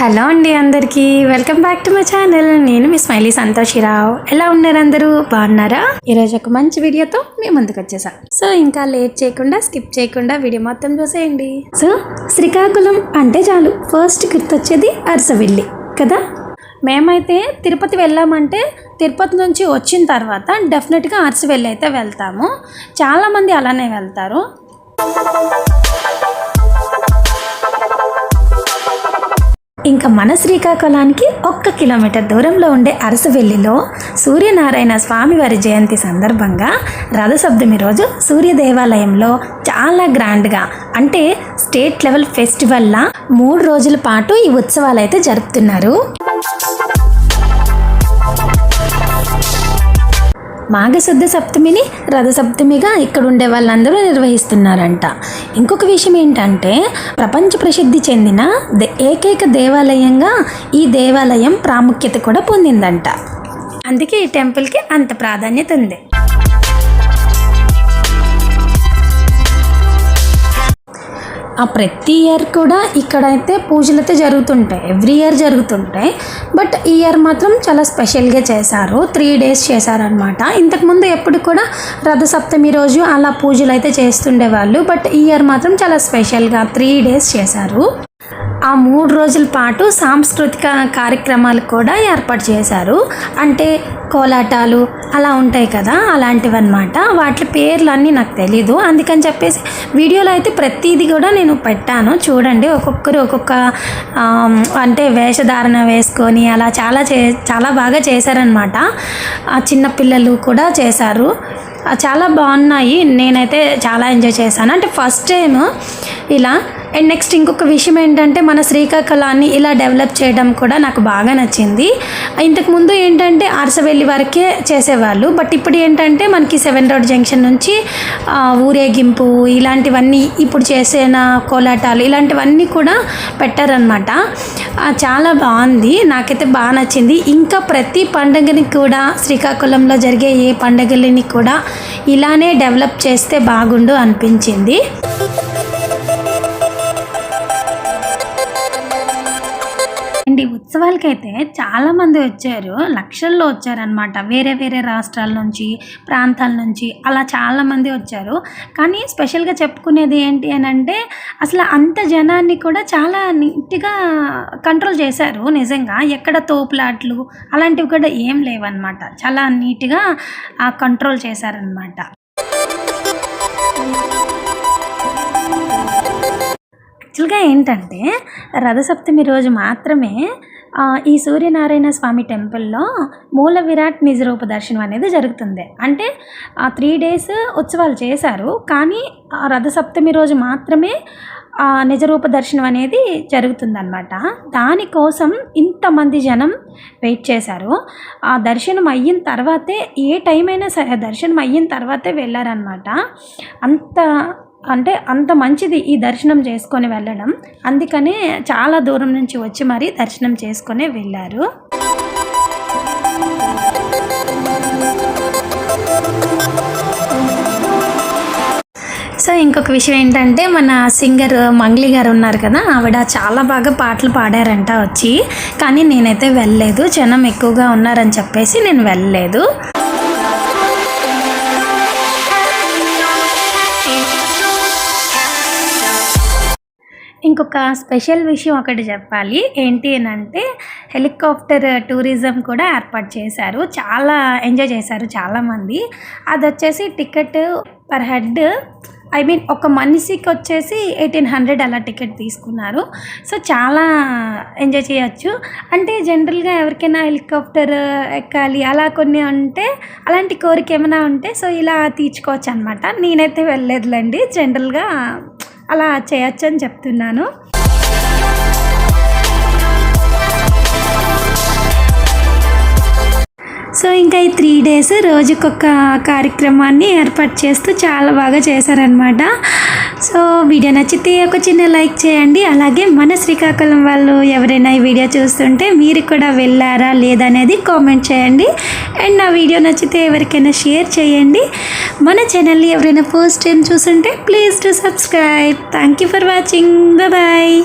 Hello అండి అందరికీ. Welcome back to my channel. నేను మీ స్మైలీ సంతోషిరావు. ఎలా ఉన్నారు అందరూ? బాగున్నారా? ఈరోజు ఒక మంచి వీడియోతో మేము ముందుకు వచ్చేసాం. సో ఇంకా లేట్ చేయకుండా స్కిప్ చేయకుండా వీడియో మొత్తం చూసేయండి. సో శ్రీకాకుళం అంటే చాలు. ఫస్ట్ గుర్తొచ్చేది అరసవెల్లి కదా? మేమైతే తిరుపతి వెళ్ళామంటే తిరుపతి నుంచి వచ్చిన తర్వాత డెఫినెట్గా అరసవెల్లి అయితే వెళ్తాము. చాలామంది అలానే వెళ్తారు. ఇంకా మన శ్రీకాకుళానికి ఒక్క కిలోమీటర్ దూరంలో ఉండే అరసవెల్లిలో సూర్యనారాయణ స్వామివారి జయంతి సందర్భంగా రథసప్తమి రోజు సూర్య దేవాలయంలో చాలా గ్రాండ్గా అంటే స్టేట్ లెవెల్ ఫెస్టివల్లా మూడు రోజుల పాటు ఈ ఉత్సవాలు అయితే జరుపుతున్నారు. మాఘశుద్ధ సప్తమిని రథసప్తమిగా ఇక్కడ ఉండే వాళ్ళందరూ నిర్వహిస్తున్నారంట. ఇంకొక విషయం ఏంటంటే ప్రపంచ ప్రసిద్ధి చెందిన దే- ఏకైక దేవాలయంగా ఈ దేవాలయం ప్రాముఖ్యత కూడా పొందిందంట. అందుకే ఈ టెంపుల్కి అంత ప్రాధాన్యత ఉంది. ఆ ప్రతి ఇయర్ కూడా ఇక్కడైతే పూజలు అయితే జరుగుతుంటాయి. ఎవ్రీ ఇయర్ జరుగుతుంటాయి. బట్ ఈ ఇయర్ మాత్రం చాలా స్పెషల్గా చేశారు. త్రీ డేస్ చేశారనమాట ఇంతకుముందు ఎప్పుడు కూడా రథసప్తమి రోజు అలా పూజలు అయితే చేస్తుండేవాళ్ళు బట్ ఈ ఇయర్ మాత్రం చాలా స్పెషల్గా త్రీ డేస్ చేశారు. ఆ మూడు రోజుల పాటు సాంస్కృతిక కార్యక్రమాలు కూడా ఏర్పాటు చేశారు. అంటే కోలాటాలు అలా ఉంటాయి కదా అలాంటివన్నమాట. వాటి పేర్లు అన్నీ నాకు తెలీదు. అందుకని చెప్పేసి వీడియోలో అయితే ప్రతిదీ కూడా నేను పెట్టాను. చూడండి ఒక్కొక్కరు ఒక్కొక్క అంటే వేషధారణ వేసుకొని అలా చాలా చే చాలా బాగా చేశారనమాట ఆ చిన్నపిల్లలు కూడా చేశారు. చాలా బాగున్నాయి. నేనైతే చాలా ఎంజాయ్ చేశాను. అంటే ఫస్ట్ టైం ఇలా. అండ్ నెక్స్ట్ ఇంకొక విషయం ఏంటంటే మన శ్రీకాకుళాన్ని ఇలా డెవలప్ చేయడం కూడా నాకు బాగా నచ్చింది. ఇంతకుముందు ఏంటంటే పెళ్ళి వరకే చేసేవాళ్ళు. బట్ ఇప్పుడు ఏంటంటే మనకి సెవెన్ రోడ్ జంక్షన్ నుంచి ఊరేగింపు ఇలాంటివన్నీ ఇప్పుడు చేసిన కోలాటాలు ఇలాంటివన్నీ కూడా పెట్టారనమాట చాలా బాగుంది. నాకైతే బాగా నచ్చింది. ఇంకా ప్రతి పండుగని కూడా శ్రీకాకుళంలో జరిగే ఏ పండుగలని కూడా ఇలానే డెవలప్ చేస్తే బాగుండు అనిపించింది. ఉత్సవాలకైతే చాలామంది వచ్చారు లక్షల్లో వచ్చారనమాట వేరే వేరే రాష్ట్రాల నుంచి ప్రాంతాల నుంచి అలా చాలామంది వచ్చారు. కానీ స్పెషల్గా చెప్పుకునేది ఏంటి అని అంటే అసలు అంత జనాన్ని కూడా చాలా నీట్గా కంట్రోల్ చేశారు నిజంగా. ఎక్కడ తోపులాట్లు అలాంటివి కూడా ఏం లేవన్నమాట. చాలా నీట్గా కంట్రోల్ చేశారనమాట యాక్చువల్గా ఏంటంటే రథసప్తమి రోజు మాత్రమే ఈ సూర్యనారాయణ స్వామి టెంపుల్లో మూల విరాట్ నిజరూప దర్శనం అనేది జరుగుతుంది. అంటే ఆ త్రీ డేస్ ఉత్సవాలు చేశారు. కానీ రథసప్తమి రోజు మాత్రమే నిజరూప దర్శనం అనేది జరుగుతుందన్నమాట. దానికోసం ఇంతమంది జనం వెయిట్ చేశారు. ఆ దర్శనం అయిన తర్వాతే ఏ టైం అయినా సరే దర్శనం అయిన తర్వాతే వెళ్ళారనమాట అంత అంటే అంత మంచిది ఈ దర్శనం చేసుకొని వెళ్ళడం. అందుకనే చాలా దూరం నుంచి వచ్చి మరీ దర్శనం చేసుకొని వెళ్ళారు. సో ఇంకొక విషయం ఏంటంటే మన సింగర్ మంగ్లీ గారు ఉన్నారు కదా ఆవిడ చాలా బాగా పాటలు పాడారంట వచ్చి. కానీ నేనైతే వెళ్ళలేదు జనం ఎక్కువగా ఉన్నారని చెప్పేసి నేను వెళ్ళలేదు. ఇంకొక స్పెషల్ విషయం ఒకటి చెప్పాలి. ఏంటి అని అంటే హెలికాప్టర్ టూరిజం కూడా ఏర్పాటు చేశారు. చాలా ఎంజాయ్ చేశారు చాలామంది. అది వచ్చేసి ticket per head I mean ఒక మనిషికి వచ్చేసి ఎయిటీన్ హండ్రెడ్ అలా టికెట్ తీసుకున్నారు. సో చాలా ఎంజాయ్ చేయొచ్చు. అంటే జనరల్గా ఎవరికైనా హెలికాప్టర్ ఎక్కాలి అలా కొన్ని ఉంటే అలాంటి కోరిక ఏమైనా ఉంటే సో ఇలా తీర్చుకోవచ్చు అనమాట నేనైతే వెళ్ళలేదులేండి. జనరల్గా అలా చేయొచ్చు అని చెప్తున్నాను. సో ఇంకా ఈ త్రీ డేస్ రోజుకొక కార్యక్రమాన్ని ఏర్పాటు చేస్తూ చాలా బాగా చేశారనమాట సో వీడియో నచ్చితే ఒక చిన్న లైక్ చేయండి. అలాగే మన శ్రీకాకుళం వాళ్ళు ఎవరైనా ఈ వీడియో చూస్తుంటే మీరు కూడా వెళ్ళారా లేదనేది కామెంట్ చేయండి. అండ్ నా వీడియో నచ్చితే ఎవరికైనా షేర్ చేయండి. మన ఛానల్ని ఎవరైనా ఫస్ట్ టైం చూస్తుంటే please to subscribe. Thank you for watching. Bye.